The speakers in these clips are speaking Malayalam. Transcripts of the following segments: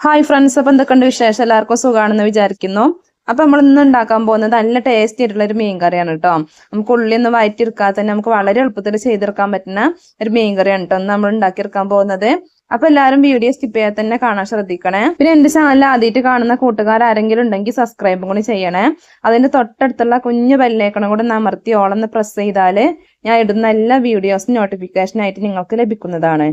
ഹായ് ഫ്രണ്ട്സ് അപ്പൊ എന്തൊക്കെയുണ്ട് വിശേഷം? എല്ലാവർക്കും സുഖമാണെന്ന് വിചാരിക്കുന്നു. അപ്പൊ നമ്മൾ ഇന്ന് ഉണ്ടാക്കാൻ പോകുന്നത് നല്ല ടേസ്റ്റി ആയിട്ടുള്ള ഒരു മീൻ കറിയാണ് കേട്ടോ നമുക്ക് ഉള്ളി ഒന്ന് വയറ്റിയെടുക്കാതെ തന്നെ നമുക്ക് വളരെ എളുപ്പത്തിൽ ചെയ്തെടുക്കാൻ പറ്റുന്ന ഒരു മീൻ കറിയാണ് കേട്ടോ നമ്മൾ ഉണ്ടാക്കിയെടുക്കാൻ പോകുന്നത്. അപ്പൊ എല്ലാവരും വീഡിയോ സ്കിപ്പ് ചെയ്യാതെ തന്നെ കാണാൻ ശ്രദ്ധിക്കണേ. പിന്നെ എന്റെ ചാനൽ ആദ്യമായിട്ട് കാണുന്ന കൂട്ടുകാർ ആരെങ്കിലും ഉണ്ടെങ്കിൽ സബ്സ്ക്രൈബും കൂടി ചെയ്യണേ. അതിന്റെ തൊട്ടടുത്തുള്ള കുഞ്ഞു ബെല്ലേക്കണം കൂടെ നമർത്തി ഓളൊന്ന് പ്രസ് ചെയ്താൽ ഞാൻ ഇടുന്ന എല്ലാ വീഡിയോസും നോട്ടിഫിക്കേഷൻ ആയിട്ട് നിങ്ങൾക്ക് ലഭിക്കുന്നതാണ്.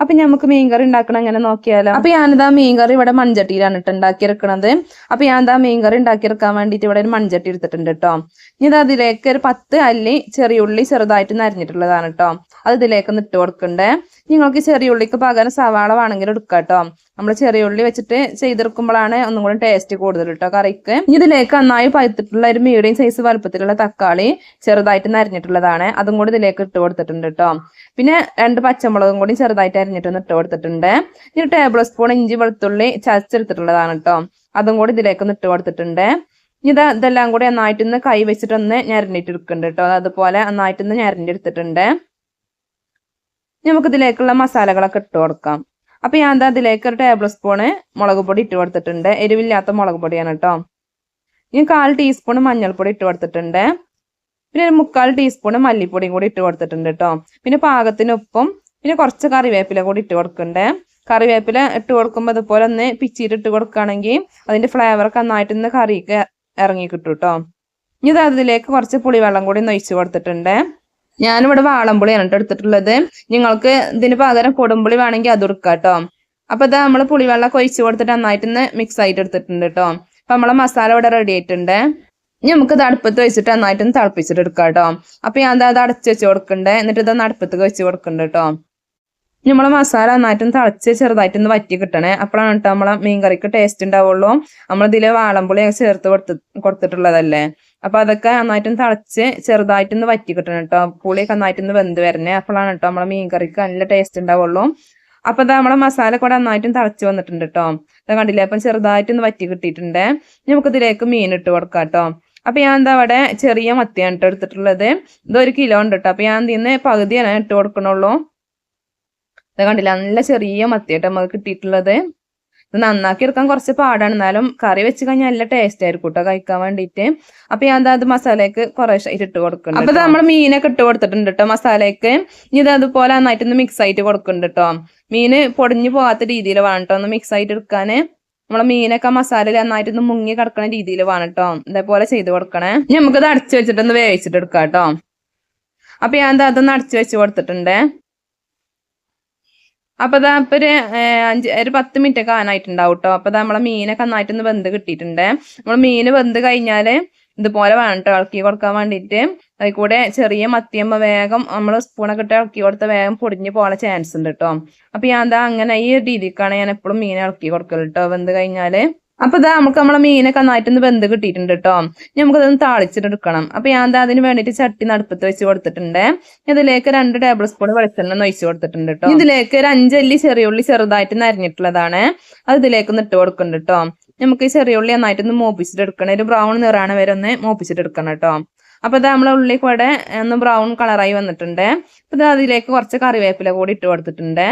അപ്പൊ നമുക്ക് മീൻകറി ഉണ്ടാക്കണം എങ്ങനെ നോക്കിയാലോ? അപ്പൊ ഞാനിതാ മീൻകറി ഇവിടെ മൺചട്ടിയിലാണ് ഇട്ട് ഉണ്ടാക്കിയെടുക്കണത് അപ്പൊ ഞാൻ എന്താ മീൻകറി ഉണ്ടാക്കിയെടുക്കാൻ വേണ്ടിയിട്ട് ഇവിടെ ഒരു മൺചട്ടി എടുത്തിട്ടുണ്ട് കേട്ടോ ഇനി ഇത് അതിലേക്ക് ഒരു പത്ത് അല്ലി ചെറിയ ഉള്ളി ചെറുതായിട്ട് നരഞ്ഞിട്ടുള്ളതാണ് കേട്ടോ അത് ഇതിലേക്ക് ഒന്ന് ഇട്ട് കൊടുക്കണ്ടേ. നിങ്ങൾക്ക് ചെറിയ ഉള്ളിക്ക് പകരം സവാള വേണമെങ്കിൽ എടുക്കാം കേട്ടോ നമ്മൾ ചെറിയ ഉള്ളി വെച്ചിട്ട് ചെയ്തെടുക്കുമ്പോഴാണ് ഒന്നും കൂടി ടേസ്റ്റ് കൂടുതൽ കേട്ടോ കറിക്ക്. ഇതിലേക്ക് നന്നായി പഴുത്തിട്ടുള്ള ഒരു മീഡിയം സൈസ് വലുപ്പത്തിലുള്ള തക്കാളി ചെറുതായിട്ട് നരഞ്ഞിട്ടുള്ളതാണ്. അതും കൂടി ഇതിലേക്ക് ഇട്ട് കൊടുത്തിട്ടുണ്ട് കേട്ടോ പിന്നെ രണ്ട് പച്ചമുളകും കൂടി ചെറുതായിട്ട് അരിഞ്ഞിട്ടൊന്ന് ഇട്ട് കൊടുത്തിട്ടുണ്ട്. ഇനി ടേബിൾ സ്പൂൺ ഇഞ്ചി വെളുത്തുള്ളി ചതച്ചെടുത്തിട്ടുള്ളതാണ് കേട്ടോ അതും കൂടി ഇതിലേക്ക് ഒന്ന് ഇട്ട് കൊടുത്തിട്ടുണ്ട്. ഇത് ഇതെല്ലാം കൂടി നന്നായിട്ടൊന്ന് കൈ വെച്ചിട്ടൊന്ന് ഞരണ്ടിട്ട് എടുക്കുന്നുണ്ട് കേട്ടോ അതുപോലെ നന്നായിട്ടൊന്ന് ഞരണ്ടി എടുത്തിട്ടുണ്ട് നമുക്ക് ഇതിലേക്കുള്ള മസാലകളൊക്കെ ഇട്ട് കൊടുക്കാം. അപ്പൊ ഞാൻ എന്താ ഇതിലേക്ക് ഒരു ടേബിൾ സ്പൂണ് മുളക് പൊടി ഇട്ട് കൊടുത്തിട്ടുണ്ട്. എരിവില്ലാത്ത മുളക് പൊടിയാണ് കേട്ടോ ഞാൻ കാൽ ടീസ്പൂൺ മഞ്ഞൾപ്പൊടി ഇട്ട് കൊടുത്തിട്ടുണ്ട്. പിന്നെ ഒരു മുക്കാൽ ടീസ്പൂൺ മല്ലിപ്പൊടിയും കൂടി ഇട്ട് കൊടുത്തിട്ടുണ്ട് കേട്ടോ പിന്നെ പാകത്തിന് ഉപ്പും പിന്നെ കുറച്ച് കറിവേപ്പില കൂടി ഇട്ട് കൊടുക്കണ്ടേ. കറിവേപ്പില ഇട്ട് കൊടുക്കുമ്പോൾ അതുപോലെ ഒന്ന് പിച്ചിട്ട് ഇട്ട് കൊടുക്കുകയാണെങ്കിൽ അതിന്റെ ഫ്ലേവറൊക്കെ നന്നായിട്ട് ഇന്ന് കറിക്ക് ഇറങ്ങി കിട്ടും കേട്ടോ ഇനി ഇത് അതിലേക്ക് കുറച്ച് പുളിവെള്ളം കൂടി ഒന്ന് ഒഴിച്ച് കൊടുത്തിട്ടുണ്ട്. ഞാനിവിടെ വാളംപുളിയാണ് കേട്ടോ എടുത്തിട്ടുള്ളത്. നിങ്ങൾക്ക് ഇതിന് പകരം കൊടുമ്പുളി വേണമെങ്കിൽ അത് എടുക്കാം കേട്ടോ. അപ്പൊ ഇത് നമ്മൾ പുളിവെള്ളം ഒഴിച്ച് കൊടുത്തിട്ട് നന്നായിട്ട് ഒന്ന് മിക്സ് ആയിട്ട് എടുത്തിട്ടുണ്ട് കേട്ടോ. അപ്പൊ നമ്മളെ മസാല ഇവിടെ റെഡി ആയിട്ടുണ്ട്. ഇനി നമുക്ക് ഇത് അടുപ്പത്ത് വെച്ചിട്ട് നന്നായിട്ട് ഒന്ന് തിളപ്പിച്ചിട്ട് എടുക്കാം കേട്ടോ. അപ്പൊ ഞാൻ അത് അടച്ച് വെച്ച് കൊടുക്കണ്ടേ. എന്നിട്ട് ഇത് അടുപ്പത്ത് വെച്ച് കൊടുക്കണ്ട കേട്ടോ. നമ്മളെ മസാല നന്നായിട്ടും തിളച്ച് ചെറുതായിട്ടൊന്ന് വറ്റി കിട്ടണേ. അപ്പോഴാണ് കേട്ടോ നമ്മളെ മീൻ കറിക്ക് ടേസ്റ്റ് ഉണ്ടാവുള്ളൂ നമ്മളിതിൽ വാളംപുളി ചേർത്ത് കൊടുത്ത് കൊടുത്തിട്ടുള്ളതല്ലേ. അപ്പൊ അതൊക്കെ നന്നായിട്ടും തിളച്ച് ചെറുതായിട്ടൊന്ന് വറ്റി കിട്ടണം കേട്ടോ പുളിയൊക്കെ നന്നായിട്ടൊന്ന് വെന്ത് വരണേ. അപ്പോഴാണ് കേട്ടോ നമ്മളെ മീൻ കറിക്ക് നല്ല ടേസ്റ്റ് ഉണ്ടാവുള്ളൂ അപ്പൊ അത് നമ്മളെ മസാല കൂടെ നന്നായിട്ടും തിളച്ച് വന്നിട്ടുണ്ട് കേട്ടോ അത് കണ്ടില്ലേ? അപ്പം ചെറുതായിട്ടൊന്ന് വറ്റി കിട്ടിയിട്ടുണ്ട്. നമുക്ക് ഇതിലേക്ക് മീൻ ഇട്ട് കൊടുക്കാം കേട്ടോ അപ്പൊ ഞാൻ എന്താ അവിടെ ചെറിയ മത്തിയാണ് കേട്ടോ എടുത്തിട്ടുള്ളത്. ഇത് ഒരു കിലോ ഉണ്ട് കേട്ടോ അപ്പൊ ഞാൻ ഇതിന്ന് പകുതിയാണ് ഇട്ട് കൊടുക്കണുള്ളൂ. അത് കണ്ടില്ല? നല്ല ചെറിയ മത്തി കേട്ടോ നമുക്ക് കിട്ടിയിട്ടുള്ളത്. ഇത് നന്നാക്കി എടുക്കാൻ കുറച്ച് പാടാണ്. എന്നാലും കറി വെച്ച് കഴിഞ്ഞാൽ നല്ല ടേസ്റ്റ് ആയിരിക്കും കേട്ടോ കഴിക്കാൻ വേണ്ടിയിട്ട് അപ്പൊ ഞാൻ അത് മസാലയ്ക്ക് കുറേശ്ശെ ഇട്ട് കൊടുക്കുന്നുണ്ട് അപ്പൊ നമ്മൾ മീനൊക്കെ ഇട്ട് കൊടുത്തിട്ടുണ്ട് കേട്ടോ മസാലയ്ക്ക്. ഇനി ഇത് അതുപോലെ നന്നായിട്ടൊന്ന് മിക്സ് ആയിട്ട് കൊടുക്കുന്നുണ്ട് കേട്ടോ മീന് പൊടിഞ്ഞു പോകാത്ത രീതിയിൽ വേണം കേട്ടോ ഒന്ന് മിക്സ് ആയിട്ട് എടുക്കാന്. നമ്മളെ മീനൊക്കെ മസാലയിൽ നന്നായിട്ടൊന്ന് മുങ്ങി കിടക്കണ രീതിയിൽ വേണം കേട്ടോ ഇതേപോലെ ചെയ്ത് കൊടുക്കണേ. നമുക്കത് അടച്ചു വെച്ചിട്ടൊന്ന് വേവിച്ചിട്ട് എടുക്കാം കേട്ടോ അപ്പൊ ഞാൻ അതൊന്ന് അടച്ചു വെച്ച് കൊടുത്തിട്ടുണ്ട്. അപ്പൊ ഇതാ ഇപ്പൊ ഒരു അഞ്ച് ഒരു പത്ത് മിനിറ്റ് ഒക്കെ ആനായിട്ടുണ്ടാവും കേട്ടോ അപ്പൊ നമ്മളെ മീനൊക്കെ നന്നായിട്ടൊന്ന് വെന്ത് കിട്ടിയിട്ടുണ്ട്. നമ്മൾ മീന് വെന്ത് കഴിഞ്ഞാൽ ഇതുപോലെ വേണം കേട്ടോ ഇളക്കി കൊടുക്കാൻ വേണ്ടിയിട്ട്. അതിൽ കൂടെ ചെറിയ മത്തിയമ്മ വേഗം നമ്മൾ സ്പൂണൊക്കെ ഇട്ട് ഇളക്കി കൊടുത്ത വേഗം പൊടിഞ്ഞു പോകാൻ ചാൻസ് ഉണ്ട് കേട്ടോ അപ്പൊ ഞാൻ എന്താ അങ്ങനെ ഈ രീതിക്കാണ് ഞാൻ എപ്പോഴും മീൻ ഇളക്കി കൊടുക്കൽ കേട്ടോ വെന്ത് കഴിഞ്ഞാൽ അപ്പൊ ഇതാ നമുക്ക് നമ്മളെ മീനൊക്കെ നന്നായിട്ടൊന്ന് ബന്ധം കിട്ടിയിട്ടുണ്ട് കേട്ടോ നമുക്കതൊന്ന് താളിച്ചിട്ടെടുക്കണം അപ്പൊ ഞാൻ എന്താ അതിന് വേണ്ടിയിട്ട് ചട്ടി നടുപ്പത്ത് വെച്ച് കൊടുത്തിട്ടുണ്ട്. ഇതിലേക്ക് രണ്ട് ടേബിൾ സ്പൂൺ വെളിച്ചെണ്ണ ഒഴിച്ചു കൊടുത്തിട്ടുണ്ട് കേട്ടോ ഇതിലേക്ക് ഒരു അഞ്ചല്ലി ചെറിയുള്ളി ചെറുതായിട്ട് നരഞ്ഞിട്ടുള്ളതാണ്. അത് ഇതിലേക്ക് ഒന്ന് ഇട്ട് കൊടുക്കുന്നുണ്ട് കേട്ടോ നമുക്ക് ഈ ചെറിയുള്ളി നന്നായിട്ടൊന്ന് മോപ്പിച്ചിട്ട് എടുക്കണം ഒരു ബ്രൗൺ നിറാണ് വരെ ഒന്ന് മോപ്പിച്ചിട്ട് എടുക്കണം കേട്ടോ അപ്പൊ ഇത് നമ്മളെ ഉള്ളി കൂടെ ഒന്ന് ബ്രൗൺ കളറായി വന്നിട്ടുണ്ട്. അപ്പൊ അതിലേക്ക് കുറച്ച് കറിവേപ്പില കൂടി ഇട്ട് കൊടുത്തിട്ടുണ്ട്.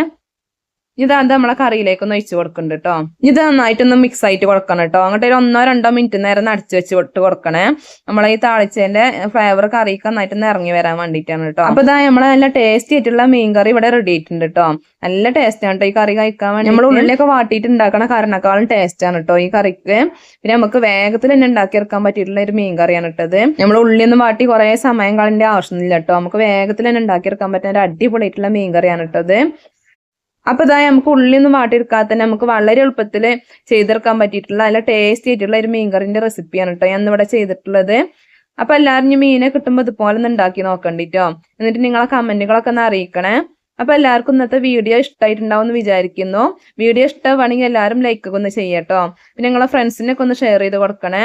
ഇത് അത് നമ്മളെ കറിയിലേക്ക് ഒന്ന് ഒഴിച്ചു കൊടുക്കുന്നുണ്ട് കേട്ടോ ഇത് നന്നായിട്ടൊന്ന് മിക്സ് ആയിട്ട് കൊടുക്കണം കേട്ടോ അങ്ങോട്ട് ഒരു ഒന്നോ രണ്ടോ മിനിറ്റ് നേരം അടിച്ചു വെച്ച് ഇട്ട് കൊടുക്കണേ. നമ്മളെ ഈ താളിച്ചതിന്റെ ഫ്ലേവർ കറിക്ക് നന്നായിട്ട് ഇറങ്ങി വരാൻ വേണ്ടിയിട്ടാണ് കേട്ടോ അപ്പൊ ഇതാ നമ്മളെ നല്ല ടേസ്റ്റി ആയിട്ടുള്ള മീൻ കറി ഇവിടെ റെഡി ആയിട്ടുണ്ട് കേട്ടോ നല്ല ടേസ്റ്റ് ആണ് കേട്ടോ ഈ കറി കഴിക്കാൻ വേണ്ടി നമ്മൾ ഉള്ളിലൊക്കെ വാട്ടിയിട്ട് ഉണ്ടാക്കണ കറിനേക്കാളും ടേസ്റ്റ് ആണ് കേട്ടോ ഈ കറിക്ക്. പിന്നെ നമുക്ക് വേഗത്തിൽ തന്നെ ഉണ്ടാക്കിയെടുക്കാൻ പറ്റിയിട്ടുള്ള ഒരു മീൻ കറിയാണ് ഇട്ടത് നമ്മൾ ഉള്ളിയൊന്നും വാട്ടി കുറെ സമയം കളേണ്ട ആവശ്യമില്ല കേട്ടോ നമുക്ക് വേഗത്തിൽ തന്നെ ഉണ്ടാക്കിയെടുക്കാൻ പറ്റുന്ന ഒരു അടിപൊളിയായിട്ടുള്ള മീൻ കറിയാണ് ഇട്ടത് അപ്പൊ ഇതാ നമുക്ക് ഉള്ളിയൊന്നും വാട്ടിയെടുക്കാതെ തന്നെ നമുക്ക് വളരെ എളുപ്പത്തിൽ ചെയ്തെടുക്കാൻ പറ്റിയിട്ടുള്ള നല്ല ടേസ്റ്റി ആയിട്ടുള്ള ഒരു മീൻകറിന്റെ റെസിപ്പിയാണ് കേട്ടോ ഞാൻ ഇവിടെ ചെയ്തിട്ടുള്ളത്. അപ്പൊ എല്ലാവരും ഈ മീനെ കിട്ടുമ്പോൾ ഇതുപോലെ ഒന്ന് ഉണ്ടാക്കി നോക്കണ്ടിട്ടോ എന്നിട്ട് നിങ്ങളെ കമന്റുകളൊക്കെ ഒന്ന് അറിയിക്കണേ. അപ്പൊ എല്ലാവർക്കും ഇന്നത്തെ വീഡിയോ ഇഷ്ടമായിട്ടുണ്ടാവും എന്ന് വിചാരിക്കുന്നു. വീഡിയോ ഇഷ്ടമാണെങ്കിൽ എല്ലാവരും ലൈക്ക് ഒക്കെ ഒന്ന് ചെയ്യട്ടോ പിന്നെ നിങ്ങളെ ഫ്രണ്ട്സിനൊക്കെ ഒന്ന് ഷെയർ ചെയ്ത് കൊടുക്കണേ.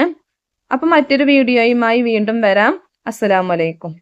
അപ്പൊ മറ്റൊരു വീഡിയോയുമായി വീണ്ടും വരാം. അസ്സലാമലൈക്കും